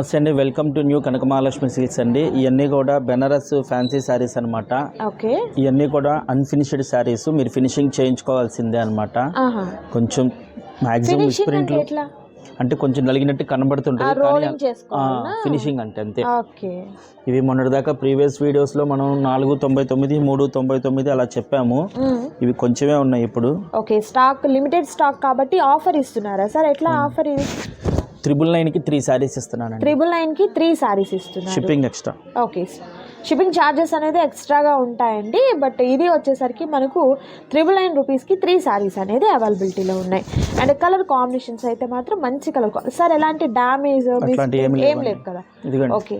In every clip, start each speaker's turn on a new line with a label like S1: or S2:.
S1: నమస్తే అండి. Welcome to new Kanakamahalakshmi silks అండి. ఇవన్నీ కూడా బెనారస్ ఫ్యాన్సీ శారీస్ అన్నమాట.
S2: ఓకే.
S1: ఇవన్నీ కూడా అన్ఫినిష్డ్ శారీస్ మీరు ఫినిషింగ్ చేయించుకోవాల్సిందే అన్నమాట.
S2: ఆహా.
S1: కొంచెం మాక్సిమం ప్రింట్లు అంటే కొంచెం నలిగినట్టు కనబడుతుంటుంది కానీ ఫినిషింగ్ అంటే అంతే. ఇవి మొన్నటిదాకా ప్రీవియస్ వీడియోస్లో మనం నాలుగు తొంభై తొమ్మిది మూడు తొంభై తొమ్మిది అలా చెప్పాము. ఇవి కొంచెమే ఉన్నాయి ఇప్పుడు.
S2: ఓకే స్టాక్ లిమిటెడ్ స్టాక్ కాబట్టి ఆఫర్ ఇస్తున్నారా సార్? ఎట్లా ఆఫర్ ఇది?
S1: త్రిబుల్ నైన్కి త్రీ శారీస్ ఇస్తున్నానండి.
S2: ట్రిపుల్ నైన్కి త్రీ సారీస్ ఇస్తున్నారు
S1: shipping extra
S2: okay shipping charges అనేది ఎక్స్ట్రాగా ఉంటాయండి బట్ ఇది వచ్చేసరికి మనకు త్రిబుల్ నైన్ రూపీస్కి త్రీ సారీస్ అనేది అవైలబిలిటీలో ఉన్నాయి. అండ్ కలర్ కాంబినేషన్స్ అయితే మాత్రం మంచి కలర్ సార్ ఎలాంటి డ్యామేజ్ ఏం లేదు కదా. ఓకే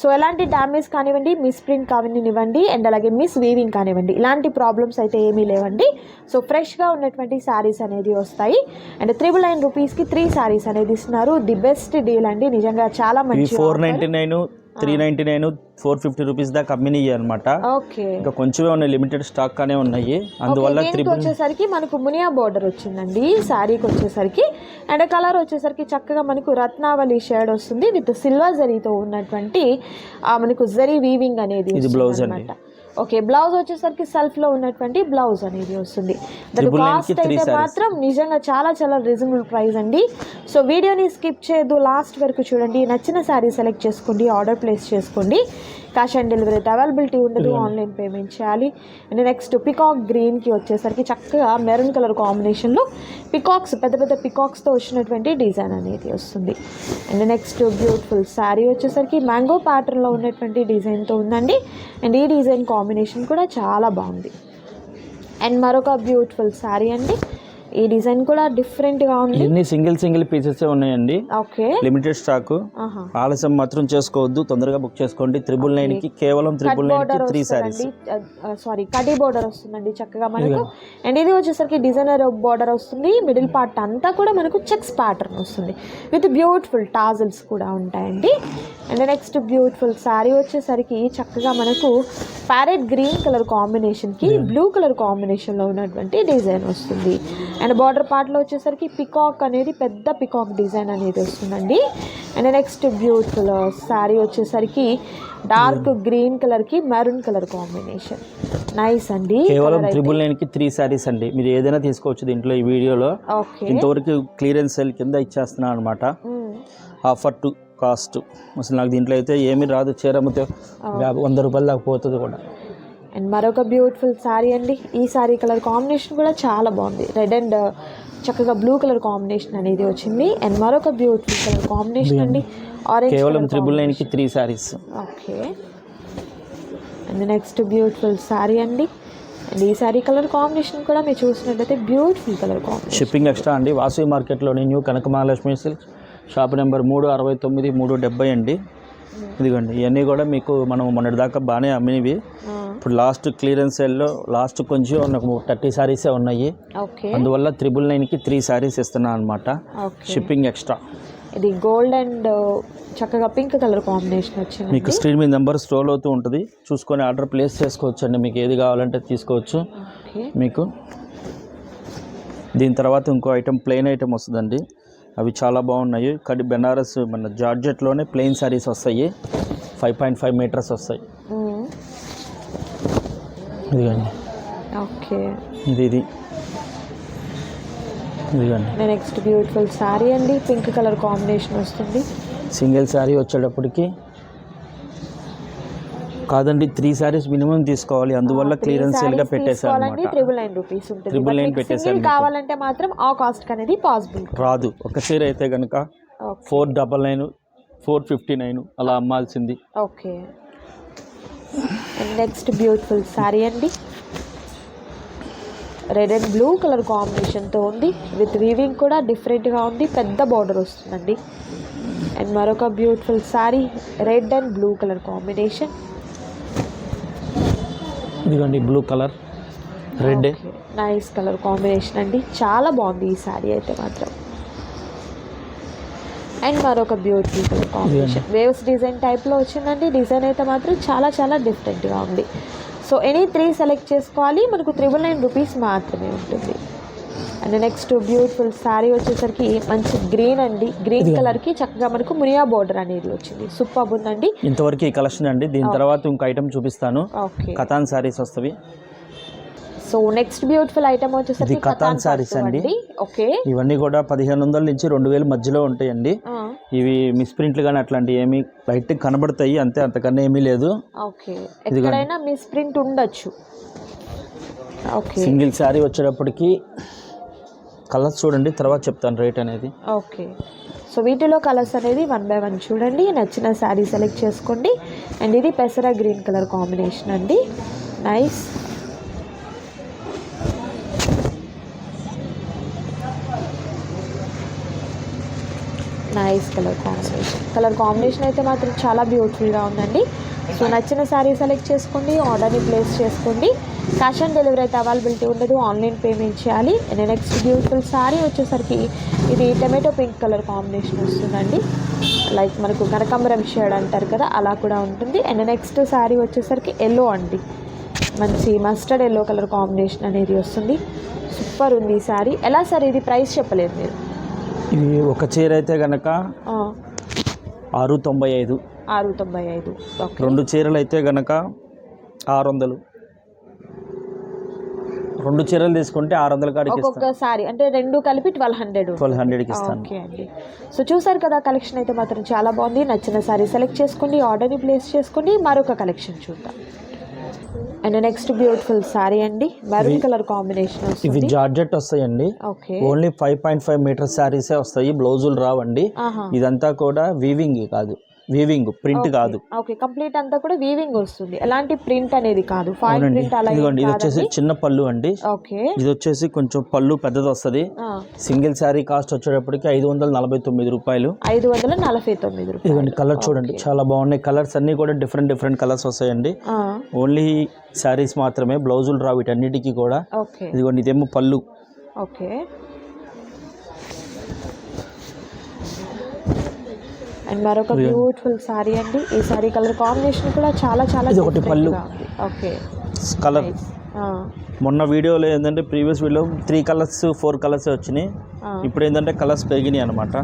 S2: సో ఎలాంటి డ్యామేజ్ కానివ్వండి మిస్ ప్రింట్ కానివ్వండి అండ్ అలాగే మిస్ వీవింగ్ కానివ్వండి ఇలాంటి ప్రాబ్లమ్స్ అయితే ఏమీ లేవండి. సో ఫ్రెష్గా ఉన్నటువంటి శారీస్ అనేది వస్తాయి. అండ్ త్రిబుల్ నైన్ రూపీస్కి త్రీ శారీస్ అనేది ఇస్తున్నారు. ది బెస్ట్ డీల్ అండి. నిజంగా చాలా మంచి
S1: four ninety nine three ninety nine four fifty rupees దాకా అమ్మినాయి అనమాట
S2: ఓకే.
S1: ఇంకా కొంచెమే ఉన్నాయి లిమిటెడ్ స్టాక్ గానే ఉన్నాయి. అందువల్ల
S2: వచ్చేసరికి మనకు మునియా బోర్డర్ వచ్చిందండి శారీకి వచ్చేసరికి. అండ్ కలర్ వచ్చేసరికి చక్కగా మనకు రత్నావళి షేడ్ వస్తుంది విత్ సిల్వర్ జరీతో ఉన్నటువంటి మనకు జరీ వీవింగ్ అనేది
S1: ఇది అండి.
S2: అనమాట ఓకే బ్లౌజ్ వచ్చేసరికి సెల్ఫ్లో ఉన్నటువంటి బ్లౌజ్ అనేది వస్తుంది. దాని కాస్ట్ అయితే. మాత్రం నిజంగా చాలా చాలా రీజనబుల్ ప్రైస్ అండి. సో వీడియోని స్కిప్ చేయొద్దు లాస్ట్ వరకు చూడండి. నచ్చిన శారీ సెలెక్ట్ చేసుకోండి ఆర్డర్ ప్లేస్ చేసుకోండి. క్యాష్ ఆన్ డెలివరీ అయితే అవైలబిలిటీ ఉండదు ఆన్లైన్ పేమెంట్ చేయాలి. అండ్ నెక్స్ట్ పికాక్ గ్రీన్కి వచ్చేసరికి చక్కగా మెరూన్ కలర్ కాంబినేషన్లో పికాక్స్ పెద్ద పెద్ద పికాక్స్తో వచ్చినటువంటి డిజైన్ అనేది వస్తుంది. అండ్ నెక్స్ట్ బ్యూటిఫుల్ శారీ వచ్చేసరికి మ్యాంగో ప్యాటర్న్లో ఉన్నటువంటి డిజైన్తో ఉందండి. అండ్ ఈ డిజైన్ కాంబినేషన్ కూడా చాలా బాగుంది. అండ్ మరొక బ్యూటిఫుల్ శారీ అండి. ఈ డిజైన్ కూడా డిఫరెంట్గా ఉంది.
S1: ఇవన్నీ సింగిల్ సింగిల్ పీసెస్ ఉన్నాయండి.
S2: ఓకే.
S1: Limited stock. ఆలస్యం మాత్రం చేసుకోవద్దు. తొందరగా బుక్ చేసుకోండి. త్రిబుల్ నైన్కి కేవలం త్రిబుల్
S2: నైన్కి
S1: త్రీ
S2: వస్తుందండి. సారీ కటీ బోర్డర్ వస్తుందండి చక్కగా మనకు. అండ్ ఇది వచ్చేసరికి డిజైనర్ బోర్డర్ వస్తుంది. మిడిల్ పార్ట్ అంతా కూడా మనకు చెక్స్ ప్యాటర్న్ వస్తుంది. విత్ బ్యూటిఫుల్ టాజల్స్ కూడా ఉంటాయండి. అండ్ నెక్స్ట్ బ్యూటిఫుల్ శారీ వచ్చేసరికి చక్కగా మనకు ప్యారెట్ గ్రీన్ కలర్ కాంబినేషన్కి బ్లూ కలర్ కాంబినేషన్లో ఉన్నటువంటి డిజైన్ వస్తుంది. అండ్ బార్డర్ పార్ట్లో వచ్చేసరికి పికాక్ అనేది పెద్ద పికాక్ డిజైన్ అనేది వస్తుందండి. అండ్ నెక్స్ట్ బ్యూటిఫుల్ శారీ వచ్చేసరికి డార్క్ గ్రీన్ కలర్కి మెరూన్ కలర్ కాంబినేషన్. నైస్ అండి.
S1: కేవలం త్రిబుల్ నైన్కి త్రీ శారీస్ అండి. మీరు ఏదైనా తీసుకోవచ్చు దీంట్లో ఈ వీడియోలో. ఇంతవరకు క్లియరెన్స్ సెల్ కింద ఇచ్చేస్తున్నాను అనమాట ఆఫర్ టు కాస్ట్. అసలు నాకు దీంట్లో అయితే ఏమీ రాదు. చీర అమ్మితే వంద రూపాయలు దాకా పోతుంది కూడా.
S2: అండ్ మరొక బ్యూటిఫుల్ శారీ అండి. ఈ శారీ కలర్ కాంబినేషన్ కూడా చాలా బాగుంది. రెడ్ అండ్ చక్కగా బ్లూ కలర్ కాంబినేషన్ అనేది వచ్చింది. అండ్ మరొక బ్యూటిఫుల్ కలర్ కాంబినేషన్ అండి. ఆరెంజ్
S1: కేవలం triple three sarees
S2: okay and next beautiful sari అండి. అండ్ ఈ శారీ కలర్ కాంబినేషన్ కూడా మీరు చూసినట్టయితే beautiful colour combination
S1: shipping extra అండి. Vasavi మార్కెట్లోని new Kanaka Mahalakshmi silk shop number మూడు అరవై తొమ్మిది మూడు డెబ్బై అండి. ఇదిగోండి ఇవన్నీ కూడా మీకు మనం మొన్నటిదాకా బాగానే అమ్మినవి. ఇప్పుడు లాస్ట్ క్లియరెన్స్ సేల్లో లాస్ట్ కొంచెం నాకు థర్టీ శారీసే ఉన్నాయి. అందువల్ల త్రిబుల్ నైన్కి త్రీ శారీస్ ఇస్తున్నాను అనమాట షిప్పింగ్ ఎక్స్ట్రా
S2: ఇది గోల్డ్ అండ్ చక్కగా పింక్ కలర్ కాంబినేషన్ వచ్చింది
S1: మీకు స్క్రీన్ మీద నెంబర్ స్ట్రోల్ అవుతూ ఉంటుంది. చూసుకొని ఆర్డర్ ప్లేస్ చేసుకోవచ్చు అండి మీకు ఏది కావాలంటే తీసుకోవచ్చు. మీకు దీని తర్వాత ఇంకో ఐటెం ప్లెయిన్ ఐటెం వస్తుందండి. అవి చాలా బాగున్నాయి. కడి బెనారస్ మన జార్జెట్లోనే ప్లెయిన్ శారీస్ వస్తాయి. ఫైవ్ పాయింట్ ఫైవ్ మీటర్స్ వస్తాయి. ఇదిగోండి
S2: ఓకే.
S1: ఇది ఇది. ఇదిగోండి
S2: నెక్స్ట్ బ్యూటిఫుల్ శారీ అండి. పింక్ కలర్ కాంబినేషన్ వస్తుంది.
S1: సింగిల్ శారీ వచ్చేటప్పటికి కాదండి త్రీ శారీస్ మినిమం తీసుకోవాలి. అందువల్ల క్లియరెన్స్ పెట్టేశాను
S2: తీసుకోవాలండి.
S1: అనమాట
S2: త్రిబుల్ నైన్ రూపీస్
S1: పెట్టేశాను
S2: single
S1: మీకు.
S2: కావాలంటే మాత్రం ఆ కాస్ట్ అనేది పాసిబుల్
S1: రాదు. ఒక చీర అయితే కనుక four double nine four fifty nine అలా అమ్మాల్సింది.
S2: ఓకే. నెక్స్ట్ బ్యూటిఫుల్ శారీ అండి. రెడ్ అండ్ బ్లూ కలర్ కాంబినేషన్తో ఉంది. విత్ వీవింగ్ కూడా డిఫరెంట్గా ఉంది. పెద్ద బార్డర్ వస్తుందండి. అండ్ మరొక beautiful sari red and blue colour combination
S1: ఇదిగోండి blue colour red
S2: nice colour combination అండి. చాలా బాగుంది ఈ శారీ అయితే మాత్రం. అండ్ మరొక బ్యూటిఫుల్ కాంబినేషన్ వేవ్స్ డిజైన్ టైప్లో వచ్చిందండి. డిజైన్ అయితే మాత్రం చాలా చాలా డిఫరెంట్గా ఉంది. సో ఎనీ త్రీ సెలెక్ట్ చేసుకోవాలి. మనకు త్రిబుల్ నైన్ రూపీస్ మాత్రమే ఉంటుంది. అండ్ నెక్స్ట్ బ్యూటిఫుల్ శారీ వచ్చేసరికి మంచి గ్రీన్ అండి. గ్రీన్ కలర్కి చక్కగా మనకు మునియా బోర్డర్ అనేది వచ్చింది. సూపర్ ఉందండి.
S1: ఇంతవరకు ఈ కలెక్షన్ అండి. దీని తర్వాత ఇంకో ఐటమ్ చూపిస్తాను.
S2: ఓకే.
S1: కథాన్ శారీస్ వస్తవి.
S2: సో నెక్స్ట్ బ్యూటిఫుల్ ఐటమ్ వచ్చేసరికి
S1: కతాన్
S2: పట్టు
S1: అండి.
S2: ఓకే
S1: ఇవన్నీ కూడా పదిహేను వందల నుంచి రెండు వేల మధ్యలో ఉంటాయండి. ఇవి మిస్ప్రింట్లు కానీ అట్లాంటివి ఏమి బయట కనబడతాయి అంతే అంతకన్నా ఏమీ లేదు.
S2: ఓకే ఎక్కడైనా మిస్ ప్రింట్ ఉండొచ్చు. ఓకే
S1: సింగిల్ శారీ వచ్చేటప్పటికి కలర్స్ చూడండి తర్వాత చెప్తాను రేట్ అనేది.
S2: ఓకే సో వీటిలో కలర్స్ అనేది వన్ బై వన్ చూడండి. నచ్చిన శారీ సెలెక్ట్ చేసుకోండి. అండ్ ఇది పెసరా గ్రీన్ కలర్ కాంబినేషన్ అండి. Nice nice colour combination. Colour combination అయితే మాత్రం చాలా బ్యూటిఫుల్గా ఉందండి. సో నచ్చిన శారీ సెలెక్ట్ చేసుకోండి ఆర్డర్ని ప్లేస్ చేసుకోండి. క్యాష్ ఆన్ డెలివరీ అయితే అవైలబిలిటీ ఉండదు ఆన్లైన్ పేమెంట్ చేయాలి. అండ్ నెక్స్ట్ బ్యూటిఫుల్ శారీ వచ్చేసరికి ఇది టమాటో పింక్ కలర్ కాంబినేషన్ వస్తుందండి. లైక్ మనకు కనకాంబరం షేడ్ అంటారు కదా అలా కూడా ఉంటుంది. అండ్ నెక్స్ట్ శారీ వచ్చేసరికి ఎల్లో అండి. మంచి మస్టర్డ్ ఎల్లో కలర్ కాంబినేషన్ అనేది వస్తుంది. సూపర్ ఉంది ఈ శారీ. ఎలా సార్ ఇది ప్రైస్ చెప్పలేదు మీరు?
S1: ఇవి ఒక చీర అయితే గనక ఆరు తొంభై ఐదు.
S2: ఆరు తొంభై ఐదు.
S1: రెండు చీరలు అయితే గనక ఆరు వందలు రెండు చీరలు తీసుకుంటే ఆరు వందల కాడికి ఇస్తాను
S2: ఒక్కొక్క సారీ అంటే రెండు కలిపి ట్వెల్వ్ హండ్రెడ్.
S1: ట్వెల్వ్ హండ్రెడ్కి ఇస్తాను.
S2: ఓకే అండి. సో చూసారు కదా కలెక్షన్ అయితే మాత్రం చాలా బాగుంది. నచ్చిన సారీ సెలెక్ట్ చేసుకోండి ఆర్డర్ని ప్లేస్ చేసుకోండి మరొక కలెక్షన్ చూద్దాం. అండ్ నెక్స్ట్ బ్యూటిఫుల్ సారీ అండి మెరూన్ కలర్ కాంబినేషన్
S1: ఇవి జార్జెట్ వస్తాయండి. Only five point five metre శారీసే వస్తాయి బ్లౌజులు రావండి. ఇదంతా కూడా వీవింగ్ కాదు. వీవింగ్ ప్రింట్ కాదు.
S2: ఓకే కంప్లీట్ అంతా కూడా వీవింగ్ వస్తుంది. ఎలాంటి ప్రింట్ అనేది కాదు. ఫైన్ ప్రింట్ అలా
S1: ఇదిగోండి ఇది వచ్చేసి చిన్న పళ్ళు అండి.
S2: ఓకే
S1: ఇది వచ్చేసి కొంచెం పళ్ళు పెద్దది వస్తుంది సింగిల్ శారీ కాస్ట్ వచ్చేటప్పటికి ఐదు వందల నలభై తొమ్మిది రూపాయలు.
S2: ఐదు వందల నలభై తొమ్మిది రూపాయలు.
S1: ఇదిగోండి కలర్ చూడండి. చాలా బాగున్నాయి. కలర్స్ అన్నీ కూడా డిఫరెంట్ డిఫరెంట్ కలర్స్ వస్తాయండి. ఓన్లీ శారీస్ మాత్రమే బ్లౌజులు రావు వీటన్నిటికీ కూడా. ఇదిగోండి ఇదేమో పళ్ళు.
S2: ఓకే అండ్ మరొక బ్యూటిఫుల్ సారీ అండి. ఈ సారీ కలర్ కాంబినేషన్ కూడా చాలా చాలా
S1: ఇది ఒకటి పళ్ళు.
S2: ఓకే
S1: కలర్ మొన్న వీడియోలో ఏంటంటే previous video three colours four colours వచ్చినాయి. ఇప్పుడు ఏంటంటే కలర్స్ పెరిగినాయి అనమాట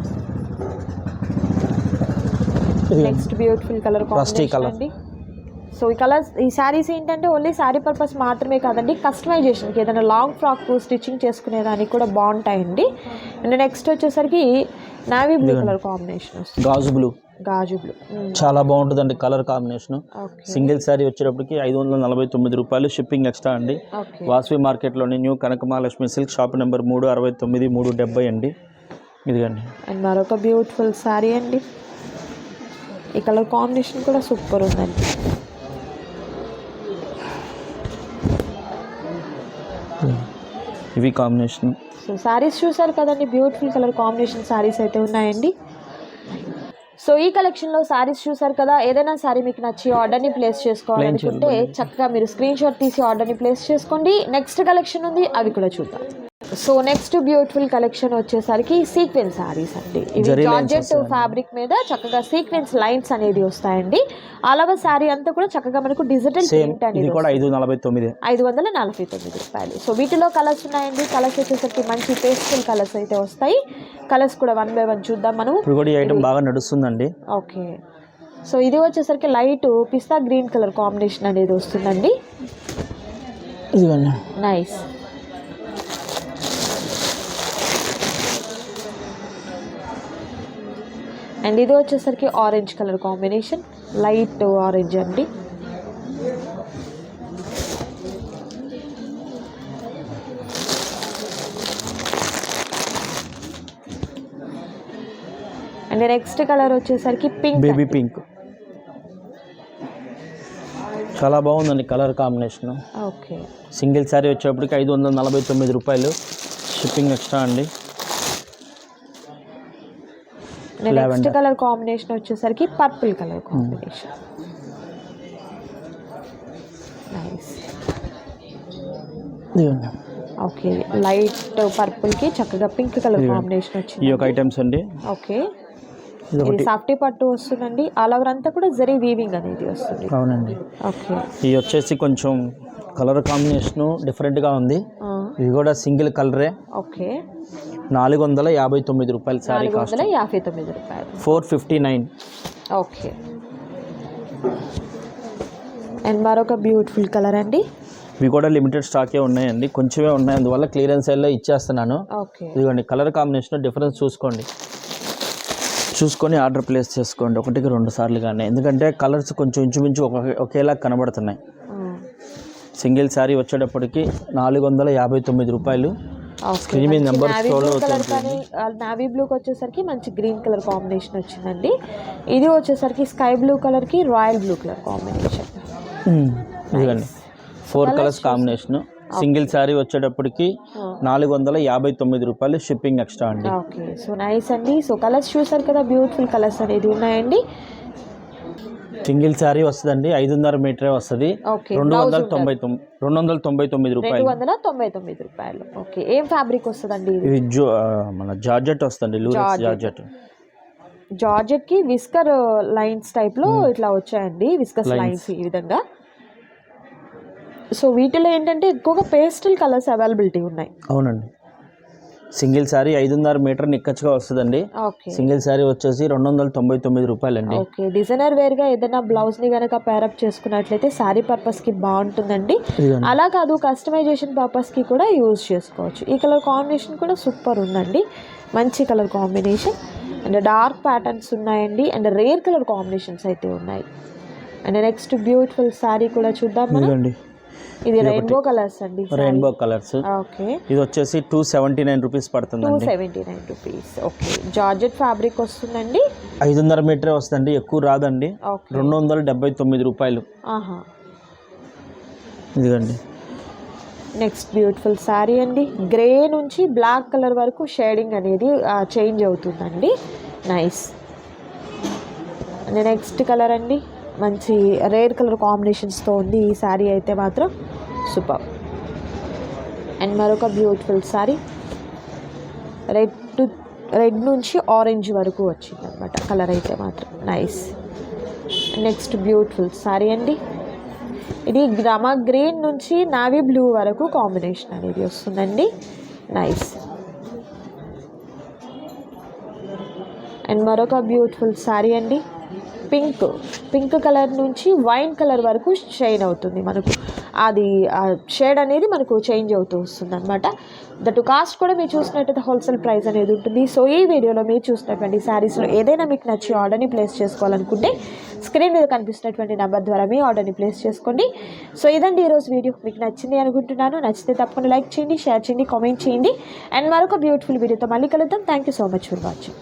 S2: నెక్స్ట్ బ్యూటిఫుల్ కలర్ కాంబినేషన్. అండి. సో ఈ కలర్స్ ఈ శారీస్ ఏంటంటే ఓన్లీ శారీ పర్పస్ మాత్రమే కాదండి కస్టమైజేషన్కి ఏదైనా లాంగ్ ఫ్రాక్ స్టిచ్చింగ్ చేసుకునేదానికి కూడా బాగుంటాయండి. అండ్ నెక్స్ట్ వచ్చేసరికి నావీ బ్లూ కలర్ కాంబినేషన్
S1: గాజు బ్లూ
S2: గాజు బ్లూ
S1: చాలా బాగుంటుందండి కలర్ కాంబినేషన్ సింగిల్ శారీ వచ్చేటప్పటికి ఐదు వందల నలభై తొమ్మిది రూపాయలు షిప్పింగ్ ఎక్స్ట్రా అండి. Vasavi మార్కెట్లోని new Kanakamahalakshmi silk shop number మూడు అరవై తొమ్మిది మూడు డెబ్బై అండి. ఇదిగండి.
S2: అండ్ మరొక బ్యూటిఫుల్ శారీ అండి. ఈ కలర్ కాంబినేషన్ కూడా సూపర్ ఉందండి.
S1: ఇవి కాంబినేషన్.
S2: సో శారీస్ చూసారు కదండి బ్యూటిఫుల్ కలర్ కాంబినేషన్ శారీస్ అయితే ఉన్నాయండి. సో ఈ కలెక్షన్లో శారీస్ చూసారు కదా ఏదైనా శారీ మీకు నచ్చి ఆర్డర్ని ప్లేస్ చేసుకోవాలనుకుంటే చక్కగా మీరు స్క్రీన్ షాట్ తీసి ఆర్డర్ని ప్లేస్ చేసుకోండి. నెక్స్ట్ కలెక్షన్ ఉంది అవి కూడా చూద్దాం. సో నెక్స్ట్ బ్యూటిఫుల్ కలెక్షన్ వచ్చేసరికి సీక్వెన్స్ శారీస్ అండి. ఇవి జార్జెట్. ఫ్యాబ్రిక్ మీద చక్కగా సీక్వెన్స్ లైన్స్ అనేది వస్తాయండి. అలాగ శారీ అంతా కూడా చక్కగా మనకు డిజిటల్ ప్రింట్ అనేది
S1: కూడా ఐదు నలభై తొమ్మిది.
S2: ఐదు వందల నలభై తొమ్మిది రూపాయలు. సో వీటిలో కలర్స్ ఉన్నాయండి. కలర్స్ వచ్చేసరికి మంచి పేస్టల్ కలర్స్ అయితే వస్తాయి. కలర్స్ కూడా వన్ బై వన్ చూద్దాం మనం
S1: ఇప్పుడు కూడా ఈ ఐటమ్ బాగా నడుస్తుందండి.
S2: ఓకే సో ఇది వచ్చేసరికి లైట్ పిస్తా గ్రీన్ కలర్ కాంబినేషన్ అనేది వస్తుందండి. నైస్ అండ్ ఇది వచ్చేసరికి orange colour combination light orange అండి. అండ్ నెక్స్ట్ కలర్ వచ్చేసరికి పింక్
S1: బేబీ పింక్ చాలా బాగుందండి colour combination
S2: okay
S1: single sari వచ్చేప్పటికి ఐదు వందల నలభై తొమ్మిది రూపాయలు షిప్పింగ్ ఎక్స్ట్రా అండి.
S2: నెక్స్ట్. కలర్ కాంబినేషన్ వచ్చేసరికి purple colour combination okay light పర్పుల్కి చక్కగా పింక్ కలర్. కాంబినేషన్
S1: ఈ
S2: వచ్చింది
S1: యొక్క ఐటమ్స్ అండి.
S2: ఓకే
S1: ఇది
S2: సాఫ్టీ పట్టు వస్తుందండి. ఆల్ ఓవర్ అంతా కూడా జరీ వీవింగ్ అనేది వస్తుంది.
S1: అవునండి.
S2: ఓకే
S1: ఇది వచ్చేసి కొంచెం కలర్ కాంబినేషన్ డిఫరెంట్గా ఉంది. ఇది కూడా సింగిల్ కలరే
S2: ఓకే
S1: నాలుగు వందల యాభై తొమ్మిది రూపాయలు శారీ కాస్ట్.
S2: వందల యాభై తొమ్మిది రూపాయలు.
S1: Four fifty nine.
S2: Okay. And మరొక బ్యూటిఫుల్ కలర్ అండి.
S1: ఇవి కూడా లిమిటెడ్ స్టాకే ఉన్నాయండి. కొంచెమే ఉన్నాయి. అందువల్ల క్లియరెన్స్ సేల్లో ఇచ్చేస్తున్నాను.
S2: ఓకే.
S1: ఇదిగోండి కలర్ కాంబినేషన్ డిఫరెన్స్ చూసుకోండి. చూసుకొని ఆర్డర్ ప్లేస్ చేసుకోండి. ఒకటికి రెండు సార్లు కానీ. ఎందుకంటే కలర్స్ కొంచెం ఇంచుమించు ఒక ఒకేలా కనబడుతున్నాయి. సింగిల్ శారీ వచ్చేటప్పటికి నాలుగు వందల యాభై తొమ్మిది రూపాయలు. నెంబర్
S2: కలర్
S1: అవుతుంది
S2: కానీ నావీ బ్లూకి వచ్చేసరికి మంచి గ్రీన్ కలర్ కాంబినేషన్ వచ్చిందండి. ఇది వచ్చేసరికి స్కై బ్లూ కలర్కి రాయల్ బ్లూ కలర్ కాంబినేషన్
S1: ఇదిగోండి. Four colours combination single sari వచ్చేటప్పటికి నాలుగు వందల యాభై తొమ్మిది రూపాయలు షిప్పింగ్ ఎక్స్ట్రా అండి.
S2: ఓకే సో నైస్ అండి. సో కలర్స్ చూసారు కదా బ్యూటిఫుల్ కలర్స్ అనేది ఉన్నాయండి.
S1: సింగిల్ శారీ వస్తుందండి ఐదున్నర మీటరే వస్తుంది. రెండు వందల తొంభై తొమ్మిది రెండు వందల తొంభై తొమ్మిది రూపాయలు.
S2: వందల తొంభై తొమ్మిది రూపాయలు. ఓకే ఏం ఫ్యాబ్రిక్ వస్తుందండి ఇది?
S1: మన జార్జెట్ వస్తుంది లూరెక్స్ జార్జెట్.
S2: జార్జెట్. కి విస్కర్ లైన్స్ టైప్లో ఇట్లా వచ్చాయండి విస్కస్ లైన్స్ ఈ విధంగా. సో వీటిలో ఏంటంటే ఎక్కువగా పేస్టల్ కలర్స్ అవైలబిలిటీ ఉన్నాయి.
S1: అవునండి. సింగిల్ శారీ ఐదున్నర మీటర్ నిక్కచ్చుగా వస్తుందండి.
S2: ఓకే.
S1: సింగిల్ శారీ వచ్చేసి రెండు వందల తొంభై తొమ్మిది రూపాయలండి.
S2: ఓకే. డిజైనర్ వేర్గా ఏదైనా బ్లౌజ్ని గనక పేరప్ చేసుకున్నట్లయితే శారీ పర్పస్కి బాగుంటుందండి అలా కాదు కస్టమైజేషన్ పర్పస్కి కూడా యూజ్ చేసుకోవచ్చు. ఈ కలర్ కాంబినేషన్ కూడా సూపర్ ఉందండి. మంచి colour combination and dark patterns ఉన్నాయండి. అండ్ రేర్ కలర్ కాంబినేషన్స్ అయితే ఉన్నాయి. అండ్ నెక్స్ట్ బ్యూటిఫుల్ శారీ కూడా చూద్దాం మనం. ఇది రెయిన్బో కలర్స్ అండి
S1: రెయిన్బో కలర్స్
S2: ఓకే
S1: ఇది వచ్చేసి two seventy nine rupees
S2: two
S1: పడుతుందండి.
S2: Seventy nine rupees okay georgette fabric వస్తుందండి?
S1: ఐదున్నర మీటరే వస్తుందండి ఎక్కువ రాదండి. రెండు వందల డెబ్బై తొమ్మిది రూపాయలు.
S2: ఆహా.
S1: ఇదిగోండి.
S2: నెక్స్ట్ బ్యూటిఫుల్ శారీ అండి. గ్రే నుంచి బ్లాక్ కలర్ వరకు షేడింగ్ అనేది చేంజ్ అవుతుందండి. నైస్ నెక్స్ట్ కలర్ అండి? మంచి రేర్ కలర్ కాంబినేషన్స్తో ఉంది ఈ శారీ అయితే మాత్రం. సూపర్ అండ్ మరొక beautiful sari red to red నుంచి ఆరెంజ్ వరకు వచ్చింది అనమాట కలర్ అయితే మాత్రం. నైస్ నెక్స్ట్ బ్యూటిఫుల్ శారీ అండి. ఇది గ్రమ గ్రీన్ నుంచి నావీ బ్లూ వరకు కాంబినేషన్ అనేది వస్తుందండి. నైస్ అండ్ మరొక బ్యూటిఫుల్ శారీ అండి. పింక్ పింక్ కలర్ నుంచి వైన్ కలర్ వరకు షైన్ అవుతుంది మనకు. అది షేడ్ అనేది మనకు చేంజ్ అవుతూ వస్తుంది అనమాట దట్ కాస్ట్ కూడా మీరు చూసినట్టయితే హోల్సేల్ ప్రైస్ అనేది ఉంటుంది. సో ఈ వీడియోలో మీరు చూసినటువంటి శారీస్లో ఏదైనా మీకు నచ్చి ఆర్డర్ని ప్లేస్ చేసుకోవాలనుకుంటే స్క్రీన్ మీద కనిపిస్తున్నటువంటి నెంబర్ ద్వారా మీ ఆర్డర్ని ప్లేస్ చేసుకోండి. సో ఇదండి ఈరోజు వీడియో. మీకు నచ్చింది అనుకుంటున్నాను. నచ్చితే తప్పకుండా లైక్ చేయండి షేర్ చేయండి కామెంట్ చేయండి. అండ్ మరొక బ్యూటిఫుల్ వీడియోతో మళ్ళీ కలుద్దాం. Thank you so much for watching